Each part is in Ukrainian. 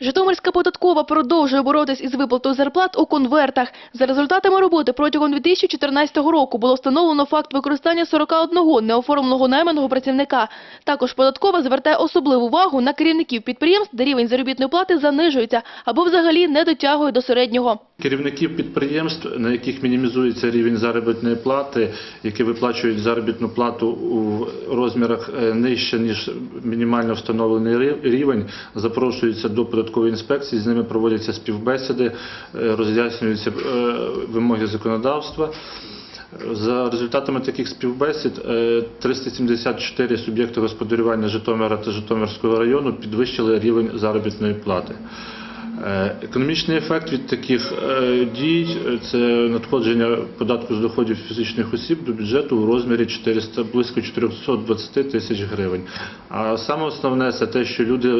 Житомирська податкова продовжує боротись із виплатою зарплат у конвертах. За результатами роботи протягом 2014 року було встановлено факт використання 41 неоформленого найманого працівника. Також податкова звертає особливу увагу на керівників підприємств, де рівень заробітної плати занижується або взагалі не дотягує до середнього. Керівників підприємств, на яких мінімізується рівень заробітної плати, які виплачують заробітну плату у розмірах е, нижче, ніж мінімально встановлений рівень, запрошуються до податкової інспекції, з ними проводяться співбесіди, е, роз'яснюються е, вимоги законодавства. За результатами таких співбесід е, 374 суб'єкти господарювання Житомира та Житомирського району підвищили рівень заробітної плати. Е, Економічний ефект від таких е, дій е, це надходження податку з доходів фізичних осіб до бюджету у розмірі 400, близько 420 тисяч гривень. А саме основне це те, що люди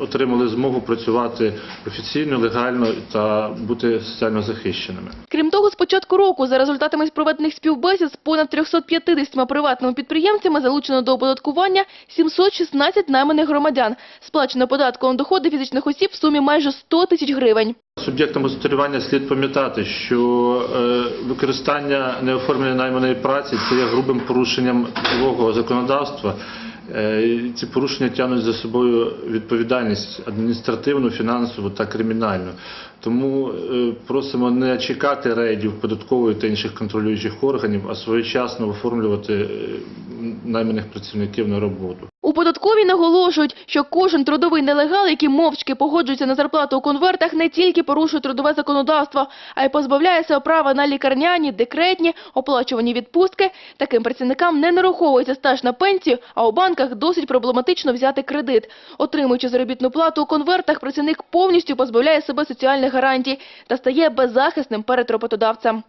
отримали змогу працювати офіційно, легально та бути соціально захищеними. Крім того, з початку року за результатами проведених співбесід з понад 350 приватними підприємцями залучено до оподаткування 716 найманих громадян. Сплачено податку на доходи фізичних осіб в сумі майже 100 тисяч гривень. Суб'єктам господарювання слід пам'ятати, що е, використання неоформленої найманої праці це є грубим порушенням трудового законодавства. Е, Ці порушення тягнуть за собою відповідальність адміністративну, фінансову та кримінальну. Тому е, просимо не чекати рейдів податкової та інших контролюючих органів, а своєчасно оформлювати найманих працівників на роботу. У податковій наголошують, що кожен трудовий нелегал, який мовчки погоджується на зарплату у конвертах, не тільки порушує трудове законодавство, а й позбавляє себе права на лікарняні, декретні, оплачувані відпустки. Таким працівникам не нараховується стаж на пенсію, а у банках досить проблематично взяти кредит. Отримуючи заробітну плату у конвертах, працівник повністю позбавляє себе соціальних гарантій та стає беззахисним перед роботодавцем.